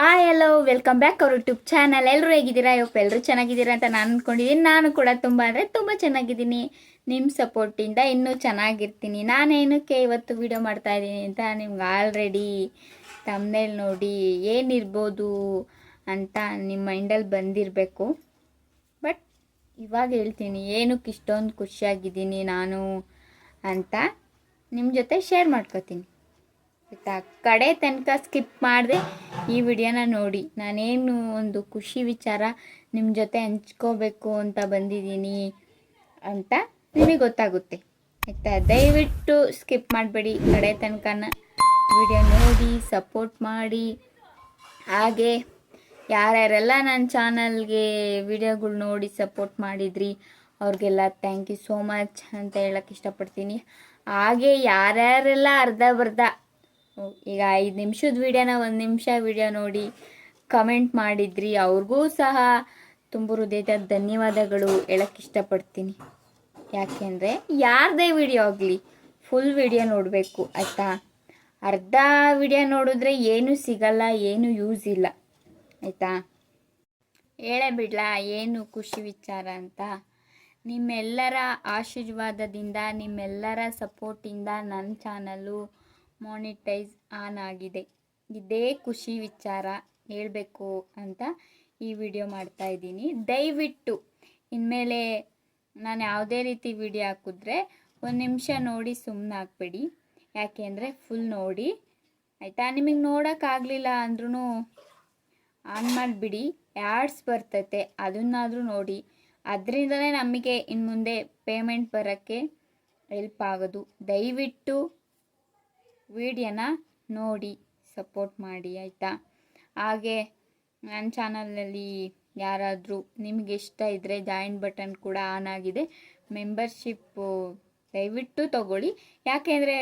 Hi hello welcome back our YouTube channel ಎಲ್ಲರೂ ಹೇಗಿದ್ದೀರಾ? ಇವಪ್ಪ ಎಲ್ಲರೂ ಚೆನ್ನಾಗಿದ್ದೀರಾ ಅಂತ ನಾನು ಅಂದ್ಕೊಂಡಿದ್ದೀನಿ ನಾನು ಕೂಡ ತುಂಬ ಅಂದರೆ ತುಂಬ ಚೆನ್ನಾಗಿದ್ದೀನಿ. ನಿಮ್ಮ ಸಪೋರ್ಟಿಂದ ಇನ್ನೂ ಚೆನ್ನಾಗಿರ್ತೀನಿ. ನಾನೇನಕ್ಕೆ ಇವತ್ತು ವಿಡಿಯೋ ಮಾಡ್ತಾಯಿದ್ದೀನಿ ಅಂತ ನಿಮ್ಗೆ ಆಲ್ರೆಡಿ ತಮ್ಮನೇಲಿ ನೋಡಿ ಏನಿರ್ಬೋದು ಅಂತ ನಿಮ್ಮ ಮೈಂಡಲ್ಲಿ ಬಂದಿರಬೇಕು. ಬಟ್ ಇವಾಗ ಹೇಳ್ತೀನಿ, ಏನಕ್ಕೆ ಇಷ್ಟೊಂದು ಖುಷಿಯಾಗಿದ್ದೀನಿ ನಾನು ಅಂತ ನಿಮ್ಮ ಜೊತೆ ಶೇರ್ ಮಾಡ್ಕೋತೀನಿ. ಆಯಿತಾ? ಕಡೆ ತನಕ ಸ್ಕಿಪ್ ಮಾಡಿದೆ ಈ ವಿಡಿಯೋನ ನೋಡಿ. ನಾನೇನು ಒಂದು ಖುಷಿ ವಿಚಾರ ನಿಮ್ಮ ಜೊತೆ ಹಂಚ್ಕೋಬೇಕು ಅಂತ ಬಂದಿದ್ದೀನಿ ಅಂತ ನಿಮಗೆ ಗೊತ್ತಾಗುತ್ತೆ. ಆಯಿತಾ? ದಯವಿಟ್ಟು ಸ್ಕಿಪ್ ಮಾಡಬೇಡಿ. ಕಡೆ ತನಕನ ವಿಡಿಯೋ ನೋಡಿ, ಸಪೋರ್ಟ್ ಮಾಡಿ. ಹಾಗೆ ಯಾರ್ಯಾರೆಲ್ಲ ನನ್ನ ಚಾನಲ್ಗೆ ವಿಡಿಯೋಗಳು ನೋಡಿ ಸಪೋರ್ಟ್ ಮಾಡಿದ್ರಿ, ಅವ್ರಿಗೆಲ್ಲ ಥ್ಯಾಂಕ್ ಯು ಸೋ ಮಚ್ ಅಂತ ಹೇಳಕ್ಕೆ ಇಷ್ಟಪಡ್ತೀನಿ. ಹಾಗೆ ಯಾರ್ಯಾರೆಲ್ಲ ಅರ್ಧ ಬರ್ಧ ಈಗ ಐದು ನಿಮಿಷದ ವಿಡಿಯೋನ ಒಂದು ನಿಮಿಷ ವಿಡಿಯೋ ನೋಡಿ ಕಮೆಂಟ್ ಮಾಡಿದ್ರಿ. ಅವ್ರಿಗೂ ಸಹ ತುಂಬ ಹೃದಯದ ಧನ್ಯವಾದಗಳು ಹೇಳಕ್ಕೆ ಇಷ್ಟಪಡ್ತೀನಿ. ಯಾಕೆಂದರೆ ಯಾರದೇ ವಿಡಿಯೋ ಆಗಲಿ ಫುಲ್ ವಿಡಿಯೋ ನೋಡಬೇಕು, ಆಯಿತಾ? ಅರ್ಧ ವಿಡಿಯೋ ನೋಡಿದ್ರೆ ಏನೂ ಸಿಗಲ್ಲ, ಏನು ಯೂಸ್ ಇಲ್ಲ, ಆಯಿತಾ? ಹೇಳೇ ಬಿಡ್ಲಾ, ಏನು ಖುಷಿ ವಿಚಾರ ಅಂತ? ನಿಮ್ಮೆಲ್ಲರ ಆಶೀರ್ವಾದದಿಂದ, ನಿಮ್ಮೆಲ್ಲರ ಸಪೋರ್ಟಿಂದ ನನ್ನ ಚಾನಲ್ಲು ಮಾನಿಟೈಸ್ ಆನ್ ಆಗಿದೆ. ಇದೇ ಖುಷಿ ವಿಚಾರ ಹೇಳಬೇಕು ಅಂತ ಈ ವಿಡಿಯೋ ಮಾಡ್ತಾ ಇದ್ದೀನಿ. ದಯವಿಟ್ಟು ಇನ್ಮೇಲೆ ನಾನು ಯಾವುದೇ ರೀತಿ ವಿಡಿಯೋ ಹಾಕಿದ್ರೆ ಒಂದು ನಿಮಿಷ ನೋಡಿ ಸುಮ್ಮನೆ ಹಾಕ್ಬೇಡಿ. ಯಾಕೆಂದರೆ ಫುಲ್ ನೋಡಿ. ಆಯಿತಾ? ನಿಮಗೆ ನೋಡೋಕ್ಕಾಗಲಿಲ್ಲ ಅಂದ್ರೂ ಆನ್ ಮಾಡಿಬಿಡಿ. ಆ್ಯಡ್ಸ್ ಬರ್ತೈತೆ, ಅದನ್ನಾದರೂ ನೋಡಿ. ಅದರಿಂದಲೇ ನಮಗೆ ಇನ್ನು ಮುಂದೆ ಪೇಮೆಂಟ್ ಬರೋಕ್ಕೆ ಹೆಲ್ಪ್ ಆಗೋದು. ದಯವಿಟ್ಟು ವಿಡಿಯೋನ ನೋಡಿ ಸಪೋರ್ಟ್ ಮಾಡಿ, ಆಯಿತಾ? ಹಾಗೆ ನನ್ನ ಚಾನಲಲ್ಲಿ ಯಾರಾದರೂ ನಿಮಗೆ ಇಷ್ಟ ಇದ್ದರೆ ಜಾಯಿನ್ ಬಟನ್ ಕೂಡ ಆನ್ ಆಗಿದೆ. ಮೆಂಬರ್ಶಿಪ್ಪು ದಯವಿಟ್ಟು ತಗೊಳ್ಳಿ. ಯಾಕೆಂದರೆ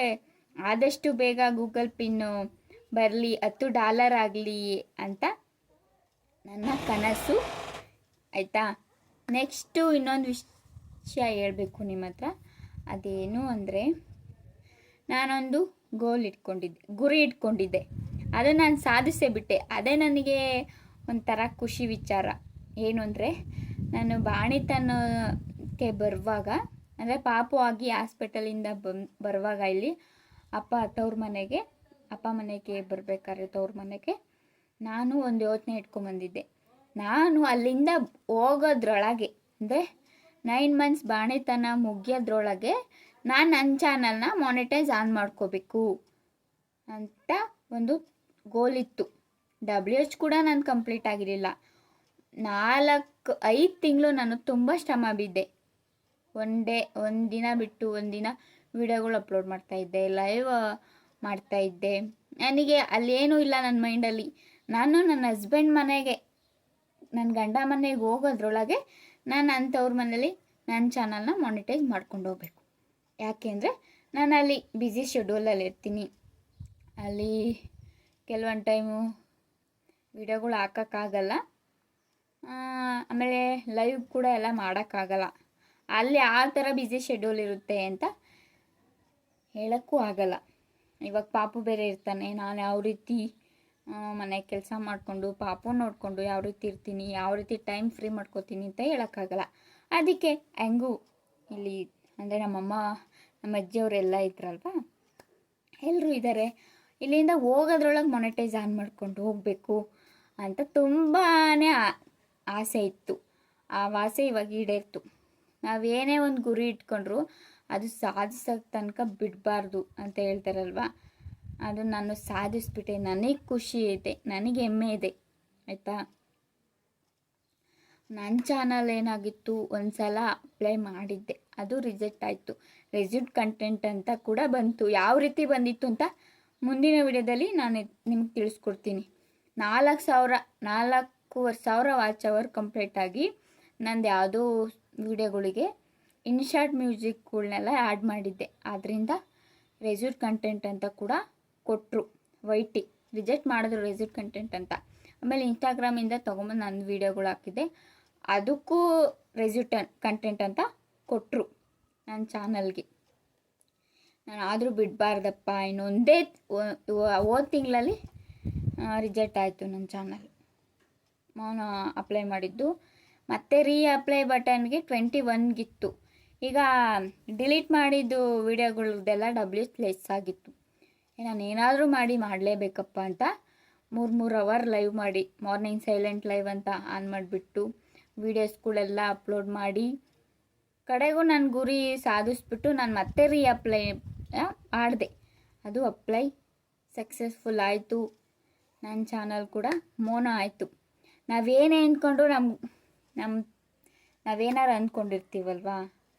ಆದಷ್ಟು ಬೇಗ ಗೂಗಲ್ ಪಿನ್ನು ಬರಲಿ, ಹತ್ತು ಡಾಲರ್ ಆಗಲಿ ಅಂತ ನನ್ನ ಕನಸು, ಆಯಿತಾ? ನೆಕ್ಸ್ಟು ಇನ್ನೊಂದು ವಿಷಯ ಹೇಳಬೇಕು ನಿಮ್ಮ ಹತ್ರ. ಅದೇನು ಅಂದರೆ ನಾನೊಂದು ಗೋಲ್ ಇಟ್ಕೊಂಡಿದ್ದೆ ಗುರಿ ಇಟ್ಕೊಂಡಿದ್ದೆ. ಅದನ್ನು ನಾನು ಸಾಧಿಸೇ ಬಿಟ್ಟೆ. ಅದೇ ನನಗೆ ಒಂಥರ ಖುಷಿ ವಿಚಾರ. ಏನು ಅಂದರೆ, ನಾನು ಬಾಣಿತನಕ್ಕೆ ಬರುವಾಗ, ಅಂದರೆ ಪಾಪು ಆಗಿ ಹಾಸ್ಪಿಟಲಿಂದ ಬಂ, ಬರುವಾಗ ಇಲ್ಲಿ ಅಪ್ಪ ತವ್ರ ಮನೆಗೆ, ಅಪ್ಪ ಮನೆಗೆ ಬರಬೇಕಾದ್ರೆ ತವ್ರ ಮನೆಗೆ, ನಾನು ಒಂದು ಯೋಚನೆ ಇಟ್ಕೊಂಬಂದಿದ್ದೆ. ನಾನು ಅಲ್ಲಿಂದ ಹೋಗೋದ್ರೊಳಗೆ, ಅಂದರೆ ನೈನ್ ಮಂತ್ಸ್ ಬಾಣಿತನ ಮುಗಿಯೋದ್ರೊಳಗೆ ನಾನು ನನ್ನ ಚಾನಲ್ನ ಮಾನಿಟೈಸ್ ಆನ್ ಮಾಡ್ಕೋಬೇಕು ಅಂತ ಒಂದು ಗೋಲ್ ಇತ್ತು. ಡಬ್ಲ್ಯೂ ಎಚ್ ಕೂಡ ನಾನು ಕಂಪ್ಲೀಟ್ ಆಗಿರಲಿಲ್ಲ. ನಾಲ್ಕು, ಐದು ತಿಂಗಳು ನಾನು ತುಂಬ ಶ್ರಮ ಬಿದ್ದೆ. ಒನ್ ಡೇ, ಒಂದು ದಿನ ಬಿಟ್ಟು ಒಂದಿನ ವಿಡಿಯೋಗಳು ಅಪ್ಲೋಡ್ ಮಾಡ್ತಾಯಿದ್ದೆ ಲೈವ್ ಮಾಡ್ತಾಯಿದ್ದೆ ನನಗೆ ಅಲ್ಲೇನೂ ಇಲ್ಲ ನನ್ನ ಮೈಂಡಲ್ಲಿ ನಾನು ನನ್ನ ಹಸ್ಬೆಂಡ್ ಮನೆಗೆ ನನ್ನ ಗಂಡ ಮನೆಗೆ ಹೋಗೋದ್ರೊಳಗೆ ನಾನು ಅಂಥವ್ರ ಮನೇಲಿ ನನ್ನ ಚಾನಲ್ನ ಮಾನಿಟೈಸ್ ಮಾಡ್ಕೊಂಡು ಹೋಗ್ಬೇಕು. ಯಾಕೆಂದರೆ ನಾನು ಅಲ್ಲಿ ಬ್ಯುಸಿ ಶೆಡ್ಯೂಲಲ್ಲಿ ಇರ್ತೀನಿ. ಅಲ್ಲಿ ಕೆಲವೊಂದು ಟೈಮು ವಿಡಿಯೋಗಳು ಹಾಕೋಕ್ಕಾಗಲ್ಲ. ಆಮೇಲೆ ಲೈವ್ ಕೂಡ ಎಲ್ಲ ಮಾಡೋಕ್ಕಾಗಲ್ಲ. ಅಲ್ಲಿ ಆ ಥರ ಬ್ಯುಸಿ ಶೆಡ್ಯೂಲ್ ಇರುತ್ತೆ ಅಂತ ಹೇಳೋಕ್ಕೂ ಆಗಲ್ಲ. ಇವಾಗ ಪಾಪು ಬೇರೆ ಇರ್ತಾನೆ, ನಾನು ಯಾವ ರೀತಿ ಮನೆ ಕೆಲಸ ಮಾಡಿಕೊಂಡು, ಪಾಪು ನೋಡಿಕೊಂಡು ಯಾವ ರೀತಿ ಇರ್ತೀನಿ, ಯಾವ ರೀತಿ ಟೈಮ್ ಫ್ರೀ ಮಾಡ್ಕೋತೀನಿ ಅಂತ ಹೇಳೋಕ್ಕಾಗಲ್ಲ. ಅದಕ್ಕೆ ಹೆಂಗೂ ಇಲ್ಲಿ ಅಂದರೆ ನಮ್ಮಮ್ಮ ನಮ್ಮ ಅಜ್ಜಿಯವರೆಲ್ಲ ಇದ್ರಲ್ವ? ಎಲ್ಲರೂ ಇದ್ದಾರೆ ಇಲ್ಲಿಂದ ಹೋಗೋದ್ರೊಳಗೆ ಮೊನಟೈಸ್ ಆನ್ ಮಾಡ್ಕೊಂಡು ಹೋಗಬೇಕು ಅಂತ ತುಂಬಾ ಆಸೆ ಇತ್ತು. ಆ ಆಸೆ ಇವಾಗ ಈಡೇರ್ತು. ನಾವೇನೇ ಒಂದು ಗುರಿ ಇಟ್ಕೊಂಡ್ರು ಅದು ಸಾಧಿಸೋ ತನಕ ಬಿಡಬಾರ್ದು ಅಂತ ಹೇಳ್ತಾರಲ್ವ? ಅದು ನಾನು ಸಾಧಿಸ್ಬಿಟ್ಟೆ. ನನಗೆ ಖುಷಿ ಇದೆ. ನನಗೆ ಹೆಮ್ಮೆ ಇದೆ. ಆಯಿತಾ? ನನ್ನ ಚಾನಲ್ ಏನಾಗಿತ್ತು ಒಂದು ಸಲ ಅಪ್ಲೈ ಮಾಡಿದ್ದೆ. ಅದು ರಿಜೆಕ್ಟ್ ಆಯಿತು. ರೆಸ್ಯೂಟ್ ಕಂಟೆಂಟ್ ಅಂತ ಕೂಡ ಬಂತು. ಯಾವ ರೀತಿ ಬಂದಿತ್ತು ಅಂತ ಮುಂದಿನ ವಿಡಿಯೋದಲ್ಲಿ ನಾನು ನಿಮ್ಗೆ ತಿಳಿಸ್ಕೊಡ್ತೀನಿ. ನಾಲ್ಕು ಸಾವಿರ, ನಾಲ್ಕೂವರೆ ಸಾವಿರ ವಾಚ್ ಅವರ್ ಕಂಪ್ಲೀಟ್ ಆಗಿ ನಂದು ಯಾವುದೋ ವಿಡಿಯೋಗಳಿಗೆ ಇನ್ಶಾರ್ಟ್ ಮ್ಯೂಸಿಕ್ಗಳನ್ನೆಲ್ಲ ಆ್ಯಡ್ ಮಾಡಿದ್ದೆ. ಆದ್ದರಿಂದ ರೆಸ್ಯೂಟ್ ಕಂಟೆಂಟ್ ಅಂತ ಕೂಡ ಕೊಟ್ಟರು ವೈಟಿ, ರಿಜೆಕ್ಟ್ ಮಾಡಿದ್ರು ರೆಸ್ಯೂಟ್ ಕಂಟೆಂಟ್ ಅಂತ. ಆಮೇಲೆ ಇನ್ಸ್ಟಾಗ್ರಾಮಿಂದ ತೊಗೊಂಬಂದು ನನ್ನ ವೀಡಿಯೋಗಳು ಹಾಕಿದ್ದೆ. ಅದಕ್ಕೂ ರೆಸ್ಯೂಟನ್ ಕಂಟೆಂಟ್ ಅಂತ ಕೊಟ್ಟರು ನನ್ನ ಚಾನಲ್ಗೆ. ನಾನು ಆದರೂ ಬಿಡಬಾರ್ದಪ್ಪ, ಇನ್ನೊಂದೇ ಹೋದ ತಿಂಗಳಲ್ಲಿ ರಿಜೆಕ್ಟ್ ಆಯಿತು ನನ್ನ ಚಾನಲ್. ನಾನು ಅಪ್ಲೈ ಮಾಡಿದ್ದು. ಮತ್ತೆ ರೀ ಅಪ್ಲೈ ಬಟನ್ಗೆ ಟ್ವೆಂಟಿ ಒನ್ಗಿತ್ತು. ಈಗ ಡಿಲೀಟ್ ಮಾಡಿದ್ದು ವೀಡಿಯೋಗಳದ್ದೆಲ್ಲ ಡಬ್ಲ್ಯೂ ಲೆಸ್ ಆಗಿತ್ತು. ನಾನು ಏನಾದರೂ ಮಾಡಿ ಮಾಡಲೇಬೇಕಪ್ಪ ಅಂತ ಮೂರು ಮೂರು ಅವರ್ ಲೈವ್ ಮಾಡಿ, ಮಾರ್ನಿಂಗ್ ಸೈಲೆಂಟ್ ಲೈವ್ ಅಂತ ಆನ್ ಮಾಡಿಬಿಟ್ಟು ವೀಡಿಯೋಸ್ಗಳೆಲ್ಲ ಅಪ್ಲೋಡ್ ಮಾಡಿ. ಕಡೆಗೂ ನನ್ನ ಗುರಿ ಸಾಧಿಸ್ಬಿಟ್ಟು ನಾನು ಮತ್ತೆ ರೀ ಅಪ್ಲೈ ಮಾಡಿದೆ. ಅದು ಅಪ್ಲೈ ಸಕ್ಸಸ್ಫುಲ್ ಆಯಿತು. ನನ್ನ ಚಾನಲ್ ಕೂಡ ಮೋನ ಆಯಿತು. ನಾವೇನೇ ಅಂದ್ಕೊಂಡ್ರು ನಮ್ಮ ನಮ್ಮ ನಾವೇನಾರು ಅಂದ್ಕೊಂಡಿರ್ತೀವಲ್ವಾ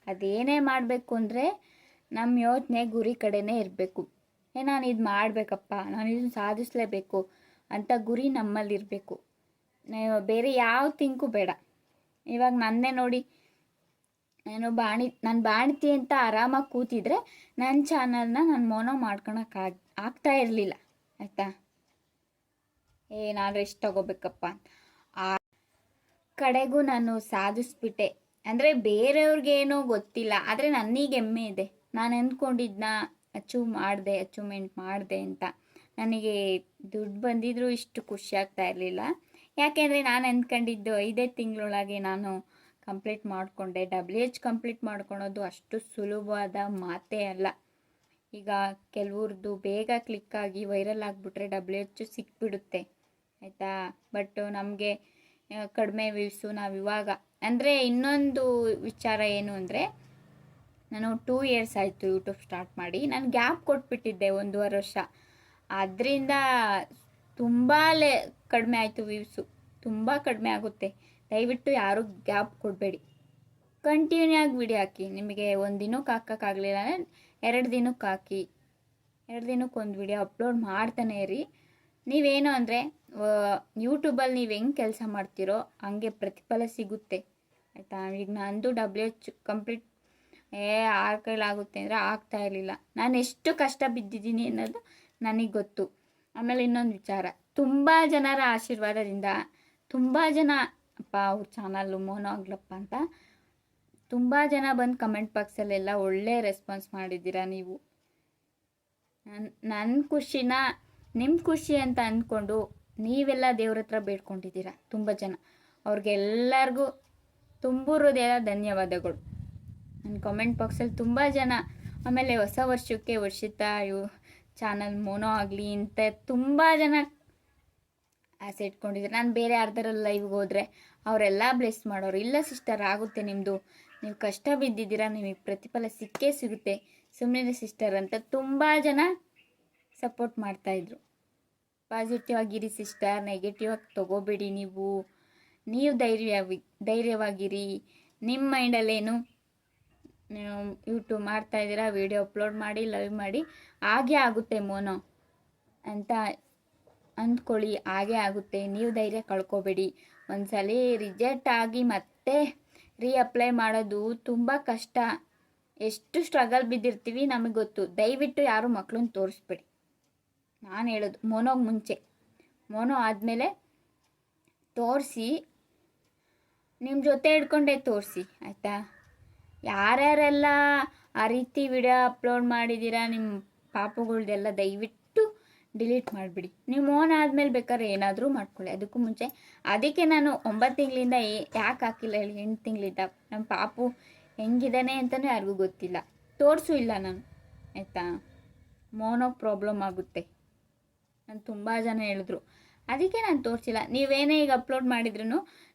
ಅದೇನೇ ಮಾಡಬೇಕು ಅಂದರೆ ನಮ್ಮ ಯೋಚನೆ ಗುರಿ ಕಡೆನೇ ಇರಬೇಕು. ಏ, ನಾನು ಇದು ಮಾಡಬೇಕಪ್ಪ, ನಾನು ಇದನ್ನು ಸಾಧಿಸಲೇಬೇಕು ಅಂತ ಗುರಿ ನಮ್ಮಲ್ಲಿರಬೇಕು. ಬೇರೆ ಯಾವ ತಿಂಕು ಬೇಡ. ಇವಾಗ ನನ್ನೇ ನೋಡಿ ನಾನು ಬಾಣಿ, ನಾನು ಬಾಣ್ತಿ ಅಂತ ಆರಾಮಾಗಿ ಕೂತಿದ್ರೆ ನನ್ನ ಚಾನಲ್ನ ನಾನು ಮೋನೋ ಮಾಡ್ಕೊಳಕ್ಕೆ ಆಗ್ತಾ ಇರಲಿಲ್ಲ, ಆಯಿತಾ? ಏನಾದರೂ ಎಷ್ಟು ತಗೋಬೇಕಪ್ಪ ಆ ಕಡೆಗೂ ನಾನು ಸಾಧಿಸ್ಬಿಟ್ಟೆ. ಅಂದರೆ ಬೇರೆಯವ್ರಿಗೇನೋ ಗೊತ್ತಿಲ್ಲ, ಆದರೆ ನನಗೆ ಹೆಮ್ಮೆ ಇದೆ. ನಾನು ಅಂದ್ಕೊಂಡಿದ್ದನ್ನ ಅಚೀವ್ ಮಾಡಿದೆ ಅಚೀವ್ಮೆಂಟ್ ಮಾಡಿದೆ ಅಂತ. ನನಗೆ ದುಡ್ಡು ಬಂದಿದ್ರೂ ಇಷ್ಟು ಖುಷಿ ಆಗ್ತಾ ಇರಲಿಲ್ಲ. ಯಾಕೆಂದರೆ ನಾನು ಅಂದ್ಕೊಂಡಿದ್ದು ಐದೇ ತಿಂಗಳೊಳಗೆ ನಾನು ಕಂಪ್ಲೀಟ್ ಮಾಡಿಕೊಂಡೆ. ಡಬ್ಲ್ಯೂ ಎಚ್ ಕಂಪ್ಲೀಟ್ ಮಾಡ್ಕೊಳೋದು ಅಷ್ಟು ಸುಲಭವಾದ ಮಾತೇ ಅಲ್ಲ. ಈಗ ಕೆಲವ್ರದ್ದು ಬೇಗ ಕ್ಲಿಕ್ ಆಗಿ ವೈರಲ್ ಆಗಿಬಿಟ್ರೆ ಡಬ್ಲ್ಯೂ ಎಚ್ ಸಿಕ್ಬಿಡುತ್ತೆ. ಆಯಿತಾ? ಬಟ್ ನಮಗೆ ಕಡಿಮೆ ವ್ಯೂಸು ನಾವು ಇವಾಗ. ಅಂದರೆ ಇನ್ನೊಂದು ವಿಚಾರ ಏನು ಅಂದರೆ, ನಾನು ಟೂ ಇಯರ್ಸ್ ಆಯಿತು ಯೂಟ್ಯೂಬ್ ಸ್ಟಾರ್ಟ್ ಮಾಡಿ. ನಾನು ಗ್ಯಾಪ್ ಕೊಟ್ಬಿಟ್ಟಿದ್ದೆ ಒಂದೂವರೆ ವರ್ಷ. ಅದರಿಂದ ತುಂಬ ಲೇ ಕಡಿಮೆ ಆಯಿತು ವ್ಯೂಸು ತುಂಬ ಕಡಿಮೆ ಆಗುತ್ತೆ. ದಯವಿಟ್ಟು ಯಾರೂ ಗ್ಯಾಪ್ ಕೊಡಬೇಡಿ. ಕಂಟಿನ್ಯೂ ಆಗಿ ವಿಡಿಯೋ ಹಾಕಿ. ನಿಮಗೆ ಒಂದು ದಿನಕ್ಕೆ ಹಾಕೋಕ್ಕಾಗಲಿಲ್ಲ ಎರಡು ದಿನಕ್ಕೆ ಹಾಕಿ. ಎರಡು ದಿನಕ್ಕೆ ಒಂದು ವಿಡಿಯೋ ಅಪ್ಲೋಡ್ ಮಾಡ್ತಾನೆ ಇರಿ. ನೀವೇನು ಅಂದರೆ ಯೂಟ್ಯೂಬಲ್ಲಿ ನೀವು ಹೆಂಗೆ ಕೆಲಸ ಮಾಡ್ತೀರೋ ಹಂಗೆ ಪ್ರತಿಫಲ ಸಿಗುತ್ತೆ. ಆಯಿತಾ? ಈಗ ನಂದು ಡಬ್ಲ್ಯೂ ಎಚ್ ಕಂಪ್ಲೀಟ್ ಏ ಆ ಕೈಲಾಗುತ್ತೆ ಅಂದರೆ ಆಗ್ತಾ ಇರಲಿಲ್ಲ. ನಾನು ಎಷ್ಟು ಕಷ್ಟ ಬಿದ್ದಿದ್ದೀನಿ ಅನ್ನೋದು ನನಗೆ ಗೊತ್ತು. ಆಮೇಲೆ ಇನ್ನೊಂದು ವಿಚಾರ. ತುಂಬ ಜನರ ಆಶೀರ್ವಾದದಿಂದ ತುಂಬ ಜನ, ಅಪ್ಪ ಅವ್ರ ಚಾನಲ್ಲು ಮೋನೋ ಅಂತ ತುಂಬ ಜನ ಬಂದು ಕಮೆಂಟ್ ಬಾಕ್ಸಲ್ಲೆಲ್ಲ ಒಳ್ಳೆ ರೆಸ್ಪಾನ್ಸ್ ಮಾಡಿದ್ದೀರಾ ನೀವು. ನನ್ನ ಖುಷಿನ ನಿಮ್ಮ ಖುಷಿ ಅಂತ ಅಂದ್ಕೊಂಡು ನೀವೆಲ್ಲ ದೇವ್ರ ಹತ್ರ ಬೇಡ್ಕೊಂಡಿದ್ದೀರಾ ತುಂಬ ಜನ. ಅವ್ರಿಗೆಲ್ಲರಿಗೂ ತುಂಬ ಹೃದಯ ಧನ್ಯವಾದಗಳು. ನನ್ನ ಕಾಮೆಂಟ್ ಬಾಕ್ಸಲ್ಲಿ ತುಂಬ ಜನ ಆಮೇಲೆ ಹೊಸ ವರ್ಷಕ್ಕೆ ವರ್ಷಿತಾ ಇವು ಚಾನಲ್ ಮೋನೋ ಆಗಲಿ ಅಂತ ತುಂಬ ಜನ ಆಸೆ ಇಟ್ಕೊಂಡಿದ್ದಾರೆ. ನಾನು ಬೇರೆ ಯಾರ್ದಾರಲ್ಲಿ ಲೈವ್ಗೆ ಹೋದರೆ ಅವರೆಲ್ಲ ಬ್ಲೆಸ್ ಮಾಡೋರು. ಇಲ್ಲ ಸಿಸ್ಟರ್ ಆಗುತ್ತೆ ನಿಮ್ಮದು ನೀವು ಕಷ್ಟ ಬಿದ್ದಿದ್ದೀರಾ, ನಿಮಗೆ ಪ್ರತಿಫಲ ಸಿಕ್ಕೇ ಸಿಗುತ್ತೆ. ಸುಮ್ಮನೆ ಸಿಸ್ಟರ್ ಅಂತ ತುಂಬ ಜನ ಸಪೋರ್ಟ್ ಮಾಡ್ತಾಯಿದ್ರು ಪಾಸಿಟಿವ್ ಆಗಿರಿ ಸಿಸ್ಟರ್ ನೆಗೆಟಿವ್ ಆಗಿ ತೊಗೋಬೇಡಿ ನೀವು. ನೀವು ಧೈರ್ಯ ಧೈರ್ಯವಾಗಿರಿ. ನಿಮ್ಮ ಮೈಂಡಲ್ಲೇನು ನೀವು ಯೂಟ್ಯೂಬ್ ಮಾಡ್ತಾ ಇದ್ದೀರಾ ವಿಡಿಯೋ ಅಪ್ಲೋಡ್ ಮಾಡಿ ಲೈವ್ ಮಾಡಿ, ಹಾಗೆ ಆಗುತ್ತೆ ಮೋನೋ. ಅಂತ ಅಂದ್ಕೊಳ್ಳಿ, ಹಾಗೆ ಆಗುತ್ತೆ. ನೀವು ಧೈರ್ಯ ಕಳ್ಕೊಬೇಡಿ. ಒಂದ್ಸಲ ರಿಜೆಕ್ಟ್ ಆಗಿ ಮತ್ತೆ ರೀಅಪ್ಲೈ ಮಾಡೋದು ತುಂಬ ಕಷ್ಟ. ಎಷ್ಟು ಸ್ಟ್ರಗಲ್ ಬಿದ್ದಿರ್ತೀವಿ ನಮಗೆ ಗೊತ್ತು. ದಯವಿಟ್ಟು ಯಾರು ಮಕ್ಕಳನ್ನ ತೋರಿಸ್ಬೇಡಿ. ನಾನು ಹೇಳೋದು, ಮೋನೋಗೆ ಮುಂಚೆ. ಮೋನೋ ಆದಮೇಲೆ ತೋರಿಸಿ ನಿಮ್ಮ ಜೊತೆ ಹಿಡ್ಕೊಂಡೇ ತೋರಿಸಿ, ಆಯಿತಾ? ಯಾರ್ಯಾರೆಲ್ಲ ಆ ರೀತಿ ವಿಡಿಯೋ ಅಪ್ಲೋಡ್ ಮಾಡಿದ್ದೀರಾ ನಿಮ್ಮ ಪಾಪುಗಳ್ದೆಲ್ಲ ದಯವಿಟ್ಟು ಡಿಲೀಟ್ ಮಾಡಿಬಿಡಿ. ನೀವು ಓನ್ ಆದಮೇಲೆ ಬೇಕಾದ್ರೆ ಏನಾದರೂ ಮಾಡ್ಕೊಳ್ಳಿ. ಅದಕ್ಕೂ ಮುಂಚೆ ಅದಕ್ಕೆ ನಾನು ಒಂಬತ್ತು ತಿಂಗಳಿಂದ ಯಾಕೆ ಹಾಕಿಲ್ಲ ಹೇಳಿ, ಎಂಟು ತಿಂಗಳಿಂದ? ನಮ್ಮ ಪಾಪು ಹೆಂಗಿದ್ದಾನೆ ಅಂತಲೂ ಯಾರಿಗೂ ಗೊತ್ತಿಲ್ಲ. ತೋರಿಸು ಇಲ್ಲ ನಾನು. ಆಯಿತಾ? ಮೋನೋಗೆ ಪ್ರಾಬ್ಲಮ್ ಆಗುತ್ತೆ. ನಾನು ತುಂಬ ಜನ ಹೇಳಿದ್ರು. ಅದಕ್ಕೆ ನಾನು ತೋರಿಸಿಲ್ಲ. ನೀವೇನೇ ಈಗ ಅಪ್ಲೋಡ್ ಮಾಡಿದ್ರು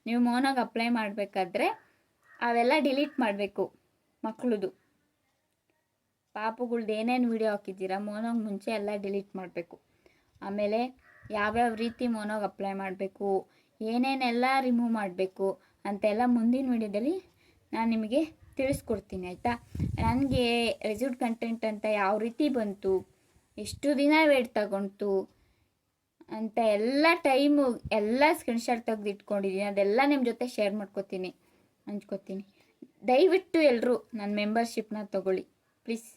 ನೀವು ಮೋನಾಗ ಅಪ್ಲೈ ಮಾಡಬೇಕಾದ್ರೆ ಅವೆಲ್ಲ ಡಿಲೀಟ್ ಮಾಡಬೇಕು. ಮಕ್ಕಳದು ಪಾಪಗಳ್ದು ಏನೇನು ವಿಡಿಯೋ ಹಾಕಿದ್ದೀರಾ, ಮೋನೋಗೆ ಮುಂಚೆ ಎಲ್ಲ ಡಿಲೀಟ್ ಮಾಡಬೇಕು. ಆಮೇಲೆ ಯಾವ್ಯಾವ ರೀತಿ ಮೋನೋಗೆ ಅಪ್ಲೈ ಮಾಡಬೇಕು ಏನೇನೆಲ್ಲ ರಿಮೂವ್ ಮಾಡಬೇಕು ಅಂತೆಲ್ಲ ಮುಂದಿನ ವಿಡಿಯೋದಲ್ಲಿ ನಾನು ನಿಮಗೆ ತಿಳಿಸ್ಕೊಡ್ತೀನಿ, ಆಯಿತಾ? ನನಗೆ ರೆಸ್ಯೂಟ್ ಕಂಟೆಂಟ್ ಅಂತ ಯಾವ ರೀತಿ ಬಂತು, ಎಷ್ಟು ದಿನ ವೇಟ್ ತಗೊಂತು ಅಂತ ಎಲ್ಲ ಟೈಮು ಎಲ್ಲ ಸ್ಕ್ರೀನ್ಶಾಟ್ ತೆಗೆದು ಇಟ್ಕೊಂಡಿದ್ದೀನಿ ಅದೆಲ್ಲ ನಿಮ್ಮ ಜೊತೆ ಶೇರ್ ಮಾಡ್ಕೋತೀನಿ, ಹಂಚ್ಕೋತೀನಿ. ದಯವಿಟ್ಟು ಎಲ್ಲರೂ ನನ್ನ ಮೆಂಬರ್ಶಿಪ್ನ ತಗೊಳ್ಳಿ. ಪ್ಲೀಸ್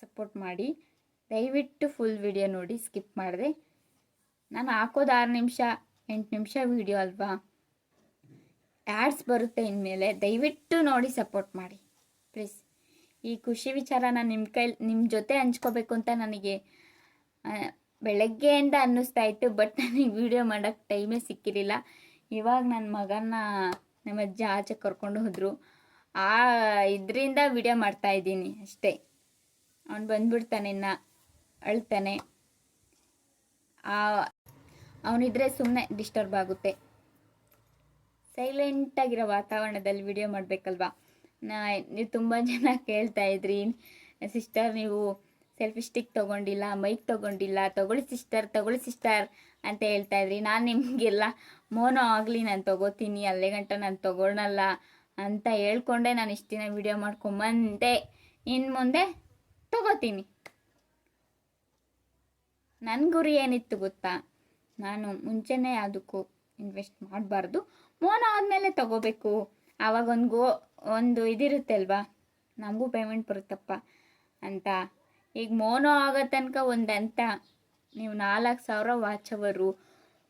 ಸಪೋರ್ಟ್ ಮಾಡಿ. ದಯವಿಟ್ಟು ಫುಲ್ ವಿಡಿಯೋ ನೋಡಿ, ಸ್ಕಿಪ್ ಮಾಡಿದೆ. ನಾನು ಹಾಕೋದು ಆರು ನಿಮಿಷ, ಎಂಟು ನಿಮಿಷ ವಿಡಿಯೋ ಅಲ್ವಾ? ಆ್ಯಡ್ಸ್ ಬರುತ್ತೆ ಇನ್ಮೇಲೆ. ದಯವಿಟ್ಟು ನೋಡಿ ಸಪೋರ್ಟ್ ಮಾಡಿ. ಪ್ಲೀಸ್. ಈ ಖುಷಿ ವಿಚಾರ ನಾನು ನಿಮ್ಮ ಕೈ ನಿಮ್ಮ ಜೊತೆ ಹಂಚ್ಕೋಬೇಕು ಅಂತ ನನಗೆ ಬೆಳಗ್ಗೆಯಿಂದ ಅನ್ನಿಸ್ತಾ ಇತ್ತು, ಬಟ್ ನನಗೆ ವಿಡಿಯೋ ಮಾಡೋಕ್ಕೆ ಟೈಮೇ ಸಿಕ್ಕಿರಲಿಲ್ಲ. ಇವಾಗ ನನ್ನ ಮಗನ ನಮ್ಮ ಅಜ್ಜ ಆಚೆ ಕರ್ಕೊಂಡು ಹೋದ್ರು. ಆ ಇದರಿಂದ ವಿಡಿಯೋ ಮಾಡ್ತಾ ಇದ್ದೀನಿ ಅಷ್ಟೇ. ಅವನು ಬಂದ್ಬಿಡ್ತಾನೆ ಇನ್ನ, ಅಳ್ತಾನೆ. ಆ, ಅವನಿದ್ರೆ ಸುಮ್ಮನೆ ಡಿಸ್ಟರ್ಬ್ ಆಗುತ್ತೆ. ಸೈಲೆಂಟಾಗಿರೋ ವಾತಾವರಣದಲ್ಲಿ ವಿಡಿಯೋ ಮಾಡಬೇಕಲ್ವಾ? ನಾ, ನೀವು ತುಂಬ ಜನ ಕೇಳ್ತಾ ಇದ್ರಿ. ಸಿಸ್ಟರ್ ನೀವು ಸೆಲ್ಫಿ ಸ್ಟಿಕ್ ತೊಗೊಂಡಿಲ್ಲ ಮೈಕ್ ತೊಗೊಂಡಿಲ್ಲ, ತಗೊಳ್ಳಿ ಸಿಸ್ಟರ್ ತಗೊಳ್ಳಿ ಸಿಸ್ಟರ್ ಅಂತ ಹೇಳ್ತಾ ಇದ್ರಿ. ನಾನು ನಿಮಗೆಲ್ಲ ಮೋನೋ ಆಗಲಿ ನಾನು ತೊಗೋತೀನಿ, ಅಲ್ಲೇ ಗಂಟ ನಾನು ತೊಗೊಳಲ್ಲ ಅಂತ ಹೇಳ್ಕೊಂಡೆ. ನಾನು ಇಷ್ಟು ದಿನ ವಿಡಿಯೋ ಮಾಡ್ಕೊಂಬಂದೆ ಇನ್ನು ಮುಂದೆ ತಗೋತೀನಿ. ನನ್ನ ಗುರಿ ಏನಿತ್ತು ಗೊತ್ತಾ? ನಾನು ಮುಂಚೆನೇ ಅದಕ್ಕೂ ಇನ್ವೆಸ್ಟ್ ಮಾಡಬಾರ್ದು. ಮೋನ ಆದಮೇಲೆ ತಗೋಬೇಕು. ಆವಾಗ ಒಂದು ಗೋ, ಒಂದು ಇದಿರುತ್ತೆ ಅಲ್ವಾ ನಮಗೂ ಪೇಮೆಂಟ್ ಬರುತ್ತಪ್ಪ ಅಂತ. ಈಗ ಮೋನೋ ಆಗೋ ತನಕ ಒಂದು ಅಂತ ನೀವು ನಾಲ್ಕು ಸಾವಿರ ವಾಚ್ ಅವರು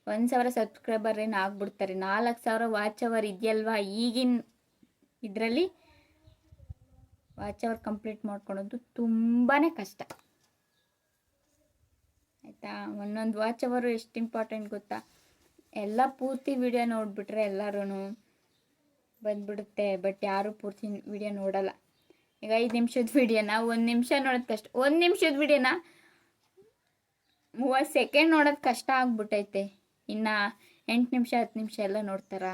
ಒಂದು ಸಾವಿರ ಸಬ್ಸ್ಕ್ರೈಬರ್ ಏನು ಆಗ್ಬಿಡ್ತಾರೆ? ನಾಲ್ಕು ಸಾವಿರ ವಾಚ್ ಅವರ್ ಇದೆಯಲ್ವಾ? ಈಗಿನ ಇದರಲ್ಲಿ ವಾಚ್ ಅವರ್ ಕಂಪ್ಲೀಟ್ ಮಾಡ್ಕೊಳೋದು ತುಂಬಾ ಕಷ್ಟ. ಆಯಿತಾ? ಒಂದೊಂದು ವಾಚ್ ಅವರು ಎಷ್ಟು ಇಂಪಾರ್ಟೆಂಟ್ ಗೊತ್ತಾ? ಎಲ್ಲ ಪೂರ್ತಿ ವಿಡಿಯೋ ನೋಡಿಬಿಟ್ರೆ ಎಲ್ಲರೂ ಬಂದ್ಬಿಡುತ್ತೆ. ಬಟ್ ಯಾರೂ ಪೂರ್ತಿ ವಿಡಿಯೋ ನೋಡಲ್ಲ. ಈಗ ಐದು ನಿಮಿಷದ ವಿಡಿಯೋನ ಒಂದು ನಿಮಿಷ ನೋಡೋದು ಕಷ್ಟ ಒಂದು ನಿಮಿಷದ ವಿಡಿಯೋನ ಮೂವತ್ತು ಸೆಕೆಂಡ್ ನೋಡೋದು ಕಷ್ಟ ಆಗ್ಬಿಟ್ಟೈತೆ. ಇನ್ನು ಎಂಟು ನಿಮಿಷ, ಹತ್ತು ನಿಮಿಷ ಎಲ್ಲ ನೋಡ್ತಾರಾ.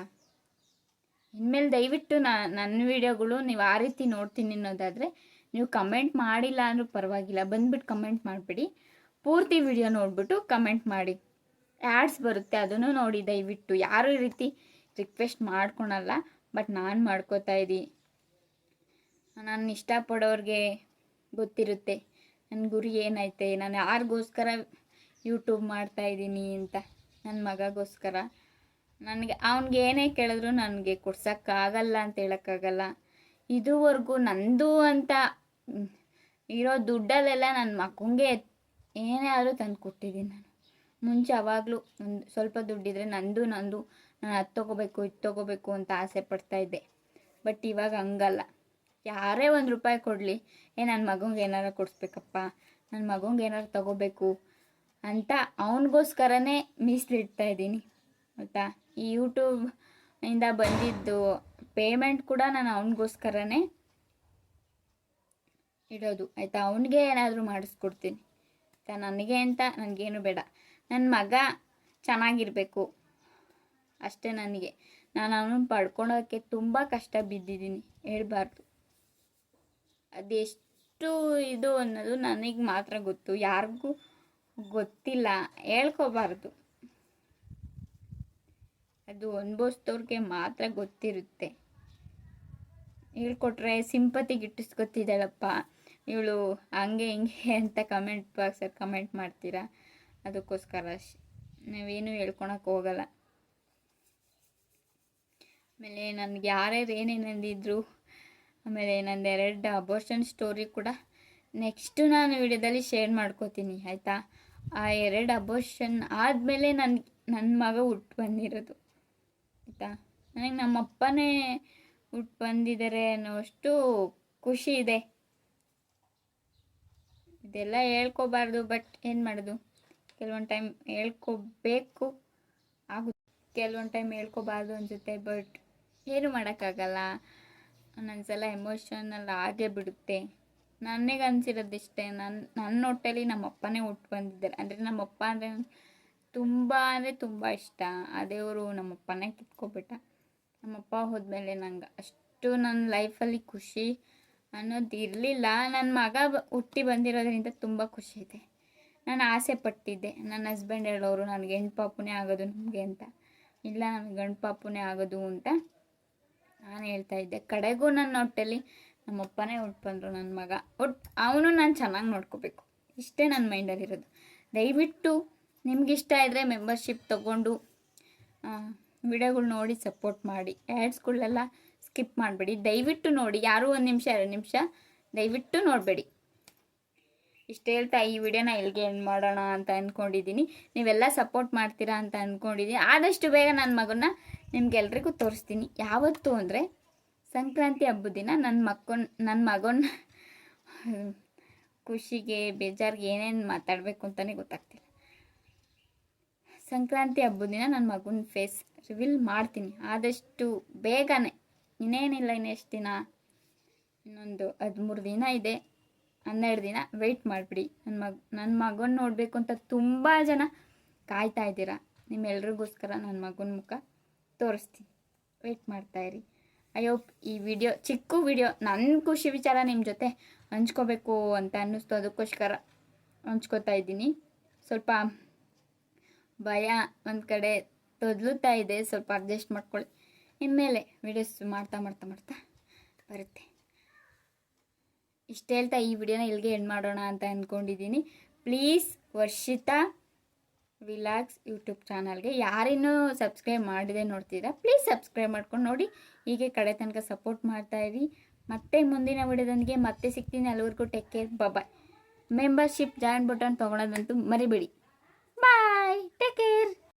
ಇನ್ಮೇಲೆ ದಯವಿಟ್ಟು ನಾ ನನ್ನ ವೀಡಿಯೋಗಳು ನೀವು ಆ ರೀತಿ ನೋಡ್ತೀನಿ ಅನ್ನೋದಾದರೆ ನೀವು ಕಮೆಂಟ್ ಮಾಡಿಲ್ಲ ಅಂದರೂ ಪರವಾಗಿಲ್ಲ. ಬಂದ್ಬಿಟ್ಟು ಕಮೆಂಟ್ ಮಾಡಿಬಿಡಿ. ಪೂರ್ತಿ ವಿಡಿಯೋ ನೋಡಿಬಿಟ್ಟು ಕಮೆಂಟ್ ಮಾಡಿ. ಆ್ಯಡ್ಸ್ ಬರುತ್ತೆ, ಅದನ್ನು ನೋಡಿ ದಯವಿಟ್ಟು. ಯಾರು ಈ ರೀತಿ ರಿಕ್ವೆಸ್ಟ್ ಮಾಡ್ಕೊಳಲ್ಲ ಬಟ್ ನಾನು ಮಾಡ್ಕೋತಾ ಇದ್ದೀನಿ. ನಾನು ಇಷ್ಟಪಡೋರಿಗೆ ಗೊತ್ತಿರುತ್ತೆ. ನನ್ನ ಗುರಿ ಏನೈತೆ? ನಾನು ಯಾರಿಗೋಸ್ಕರ ಯೂಟ್ಯೂಬ್ ಮಾಡ್ತಾ ಇದ್ದೀನಿ ಅಂತ ನನ್ನ ಮಗಗೋಸ್ಕರ. ನನಗೆ ಅವ್ನಿಗೆ ಏನೇ ಕೇಳಿದ್ರು ನನಗೆ ಕೊಡ್ಸೋಕ್ಕಾಗಲ್ಲ ಅಂತ ಹೇಳೋಕ್ಕಾಗಲ್ಲ. ಇದುವರೆಗೂ ನಂದು ಅಂತ ಇರೋ ದುಡ್ಡಲ್ಲೆಲ್ಲ ನನ್ನ ಮಕ್ಕಂಗೆ ಏನೇ ಆದರೂ ತಂದು ಕೊಟ್ಟಿದ್ದೀನಿ ನಾನು. ಮುಂಚೆ ಅವಾಗಲೂ ಒಂದು ಸ್ವಲ್ಪ ದುಡ್ಡಿದ್ರೆ ನಂದು ನಂದು, ನಾನು ಅದು ತೊಗೋಬೇಕು, ಇದು ತೊಗೋಬೇಕು ಅಂತ ಆಸೆ ಪಡ್ತಾ ಇದ್ದೆ. ಬಟ್ ಇವಾಗ ಹಂಗಲ್ಲ. ಯಾರೇ ಒಂದು ರೂಪಾಯಿ ಕೊಡಲಿ, ಏ ನನ್ನ ಮಗಂಗೆ ಏನಾರು ಕೊಡಿಸ್ಬೇಕಪ್ಪ ನನ್ನ ಮಗಂಗೆ ಏನಾರು ತಗೋಬೇಕು ಅಂತ ಅವನಿಗೋಸ್ಕರನೇ ಮೀಸಲಿಡ್ತಾ ಇದ್ದೀನಿ ಆಯಿತಾ? ಈ ಯೂಟ್ಯೂಬ್ ಇಂದ ಬಂದಿದ್ದು ಪೇಮೆಂಟ್ ಕೂಡ ನಾನು ಅವನಿಗೋಸ್ಕರನೇ ಇಡೋದು, ಆಯಿತಾ? ಅವನಿಗೆ ಏನಾದರೂ ಮಾಡಿಸ್ಕೊಡ್ತೀನಿ, ಆಯಿತಾ? ನನಗೆ ಅಂತ ನನಗೇನು ಬೇಡ. ನನ್ನ ಮಗ ಚೆನ್ನಾಗಿರಬೇಕು, ಅಷ್ಟೇ ನನಗೆ. ನಾನು ಅವನು ಪಡ್ಕೊಳೋಕ್ಕೆ ತುಂಬ ಕಷ್ಟ ಬಿದ್ದಿದ್ದೀನಿ, ಹೇಳ್ಬಾರ್ದು. ಅದೆಷ್ಟು ಇದು ಅನ್ನೋದು ನನಗೆ ಮಾತ್ರ ಗೊತ್ತು. ಯಾರಿಗೂ ಗೊತ್ತಿಲ್ಲ, ಹೇಳ್ಕೋಬಾರ್ದು. ಅದು ಅನುಭವಿಸ್ದವ್ರಿಗೆ ಮಾತ್ರ ಗೊತ್ತಿರುತ್ತೆ. ಹೇಳ್ಕೊಟ್ರೆ ಸಿಂಪತಿ ಗಿಟ್ಟಿಸ್ಕೊತಿದ್ದಾಳಪ್ಪ. ಇವಳು ಹಂಗೆ ಹಿಂಗೆ ಅಂತ ಕಮೆಂಟ್ ಬಾಕ್ಸಲ್ಲಿ ಕಮೆಂಟ್ ಮಾಡ್ತೀರಾ? ಅದಕ್ಕೋಸ್ಕರ ನಾವೇನು ಹೇಳ್ಕೊಳಕ್ಕೆ ಹೋಗಲ್ಲ. ಆಮೇಲೆ ನನಗೆ ಯಾರ್ಯಾರು ಏನೇನು ಅಂದಿದ್ರು, ಆಮೇಲೆ ನಂದು ಎರಡು ಅಬೋರ್ಷನ್ ಸ್ಟೋರಿ ಕೂಡ ನೆಕ್ಸ್ಟು ನಾನು ವಿಡಿಯೋದಲ್ಲಿ ಶೇರ್ ಮಾಡ್ಕೋತೀನಿ, ಆಯಿತಾ? ಆ ಎರಡು ಅಬೋಷನ್ ಆದಮೇಲೆ ನನ್ನ ನನ್ನ ಮಗ ಹುಟ್ಟು ಬಂದಿರೋದು. ಆಯಿತಾ? ನನಗೆ ನಮ್ಮ ಅಪ್ಪನೇ ಹುಟ್ಟು ಬಂದಿದ್ದಾರೆ ಅನ್ನೋಷ್ಟು ಖುಷಿ ಇದೆ. ಇದೆಲ್ಲ ಹೇಳ್ಕೋಬಾರ್ದು, ಬಟ್ ಏನು ಮಾಡೋದು? ಕೆಲವೊಂದು ಟೈಮ್ ಹೇಳ್ಕೊಬೇಕು. ಆಗು ಕೆಲವೊಂದು ಟೈಮ್ ಹೇಳ್ಕೊಬಾರ್ದು ಅನಿಸುತ್ತೆ, ಬಟ್ ಏನು ಮಾಡೋಕ್ಕಾಗಲ್ಲ. ಒಂದೊಂದ್ಸಲ ಎಮೋಷನಲ್ ಆಗೇ ಬಿಡುತ್ತೆ. ನನಗೆ ಅನ್ಸಿರೋದಿಷ್ಟೇ ನನ್ನ ನನ್ನ ಹೊಟ್ಟೆಲಿ ನಮ್ಮ ಅಪ್ಪನೇ ಹುಟ್ಟು ಬಂದಿದ್ದಾರೆ. ಅಂದರೆ ನಮ್ಮಪ್ಪ ಅಂದರೆ ತುಂಬ ಅಂದರೆ ತುಂಬ ಇಷ್ಟ. ಆ ದೇವರು ನಮ್ಮಪ್ಪನೇ ಕಿತ್ಕೊಬಿಟ್ಟ. ನಮ್ಮಪ್ಪ ಹೋದ್ಮೇಲೆ ನಂಗೆ ಅಷ್ಟು ನನ್ನ ಲೈಫಲ್ಲಿ ಖುಷಿ ಅನ್ನೋದು ಇರಲಿಲ್ಲ. ನನ್ನ ಮಗ ಹುಟ್ಟಿ ಬಂದಿರೋದ್ರಿಂದ ತುಂಬ ಖುಷಿ ಇದೆ. ನಾನು ಆಸೆ ಪಟ್ಟಿದ್ದೆ. ನನ್ನ ಹಸ್ಬೆಂಡ್ ಹೇಳೋರು, ನನಗೆ ಹೆಣ್ಣು ಪಾಪುನೇ ಆಗೋದು ನಮಗೆ ಅಂತ. ಇಲ್ಲ, ನನಗೆ ಗಂಡು ಪಾಪುನೇ ಆಗೋದು ಅಂತ ನಾನು ಹೇಳ್ತಾ ಇದ್ದೆ. ಕಡೆಗೂ ನನ್ನ ಹೊಟ್ಟೆಲಿ ನಮ್ಮಪ್ಪನೇ ಹುಟ್ಟು ಬಂದರು ನನ್ನ ಮಗ. ಒಟ್ಟು ಅವನು ನಾನು ಚೆನ್ನಾಗಿ ನೋಡ್ಕೋಬೇಕು. ಇಷ್ಟೇ ನನ್ನ ಮೈಂಡಲ್ಲಿರೋದು ದಯವಿಟ್ಟು ನಿಮ್ಗೆ ಇಷ್ಟ ಇದ್ದರೆ ಮೆಂಬರ್ಶಿಪ್ ತೊಗೊಂಡು ವಿಡಿಯೋಗಳು ನೋಡಿ ಸಪೋರ್ಟ್ ಮಾಡಿ. ಆ್ಯಡ್ಸ್ಗಳೆಲ್ಲ ಸ್ಕಿಪ್ ಮಾಡಬೇಡಿ. ದಯವಿಟ್ಟು ನೋಡಿ. ಯಾರೂ ಒಂದು ನಿಮಿಷ, ಎರಡು ನಿಮಿಷ ದಯವಿಟ್ಟು ನೋಡಬೇಡಿ. ಇಷ್ಟು ಹೇಳ್ತಾ ಈ ವಿಡಿಯೋನ ಎಲ್ಲಿಗೆ ಎಂಡ್ ಮಾಡೋಣ ಅಂತ ಅಂದ್ಕೊಂಡಿದ್ದೀನಿ ನೀವೆಲ್ಲ ಸಪೋರ್ಟ್ ಮಾಡ್ತೀರಾ ಅಂತ ಅಂದ್ಕೊಂಡಿದ್ದೀನಿ ಆದಷ್ಟು ಬೇಗ ನನ್ನ ಮಗನ ನಿಮ್ಗೆಲ್ರಿಗೂ ತೋರಿಸ್ತೀನಿ. ಯಾವತ್ತು ಅಂದರೆ ಸಂಕ್ರಾಂತಿ ಹಬ್ಬದ ದಿನ ನನ್ನ ಮಕ್ಕನ್ ನನ್ನ ಮಗನ ಖುಷಿಗೆ, ಬೇಜಾರಿಗೆ ಏನೇನು ಮಾತಾಡಬೇಕು ಅಂತಲೇ ಗೊತ್ತಾಗ್ತಿಲ್ಲ. ಸಂಕ್ರಾಂತಿ ಹಬ್ಬದ ದಿನ ನನ್ನ ಮಗನ ಫೇಸ್ ರಿವೀಲ್ ಮಾಡ್ತೀನಿ. ಆದಷ್ಟು ಬೇಗನೆ, ಇನ್ನೇನಿಲ್ಲ, ಇನ್ನೆಷ್ಟು ದಿನ, ಇನ್ನೊಂದು ಹದಿಮೂರು ದಿನ ಇದೆ, ಹನ್ನೆರಡು ದಿನ ವೆಯ್ಟ್ ಮಾಡಿಬಿಡಿ. ನನ್ನ ಮಗ ನನ್ನ ಮಗನ ನೋಡಬೇಕು ಅಂತ ತುಂಬ ಜನ ಕಾಯ್ತಾ ಇದ್ದೀರಾ. ನಿಮ್ಮೆಲ್ರಿಗೋಸ್ಕರ ನನ್ನ ಮಗನ ಮುಖ ತೋರಿಸ್ತೀನಿ. ವೆಯ್ಟ್ ಮಾಡ್ತಾಯಿರಿ ಅಯ್ಯೋ ಈ ವಿಡಿಯೋ ಚಿಕ್ಕ ವಿಡಿಯೋ ನನ್ನ ಖುಷಿ ವಿಚಾರ ನಿಮ್ಮ ಜೊತೆ ಹಂಚ್ಕೋಬೇಕು ಅಂತ ಅನ್ನಿಸ್ತು. ಅದಕ್ಕೋಸ್ಕರ ಹಂಚ್ಕೋತಾ ಇದ್ದೀನಿ. ಸ್ವಲ್ಪ ಭಯ ಒಂದು ಕಡೆ ತೊದಲುತ್ತಾ ಇದೆ. ಸ್ವಲ್ಪ ಅಡ್ಜಸ್ಟ್ ಮಾಡ್ಕೊಳ್ಳಿ. ಇನ್ಮೇಲೆ ವಿಡಿಯೋಸ್ ಮಾಡ್ತಾ ಮಾಡ್ತಾ ಮಾಡ್ತಾ ಬರುತ್ತೆ. ಇಷ್ಟು ಹೇಳ್ತಾ ಈ ವಿಡಿಯೋನ ಇಲ್ಲಿಗೆ ಎಂಡ್ ಮಾಡೋಣ ಅಂತ ಅಂದ್ಕೊಂಡಿದ್ದೀನಿ ಪ್ಲೀಸ್ ವರ್ಷಿತಾ ವಿಲಾಗ್ಸ್ ಯೂಟ್ಯೂಬ್ ಚಾನಲ್ಗೆ ಯಾರಿನ್ನೂ ಸಬ್ಸ್ಕ್ರೈಬ್ ಮಾಡಿದೆ ನೋಡ್ತಿದ್ದೀರಾ ಪ್ಲೀಸ್ ಸಬ್ಸ್ಕ್ರೈಬ್ ಮಾಡ್ಕೊಂಡು ನೋಡಿ. ಹೀಗೆ ಕಡೆ ತನಕ ಸಪೋರ್ಟ್ ಮಾಡ್ತಾ ಇರಿ. ಮತ್ತೆ ಮುಂದಿನ ವಿಡಿಯೋದೊಂದಿಗೆ ಮತ್ತೆ ಸಿಗ್ತೀನಿ ಅಲ್ಲಿವರೆಗೂ. Take care bye membership join button ತೊಗೊಳೋದಂತೂ ಮರಿಬೇಡಿ. Bye take care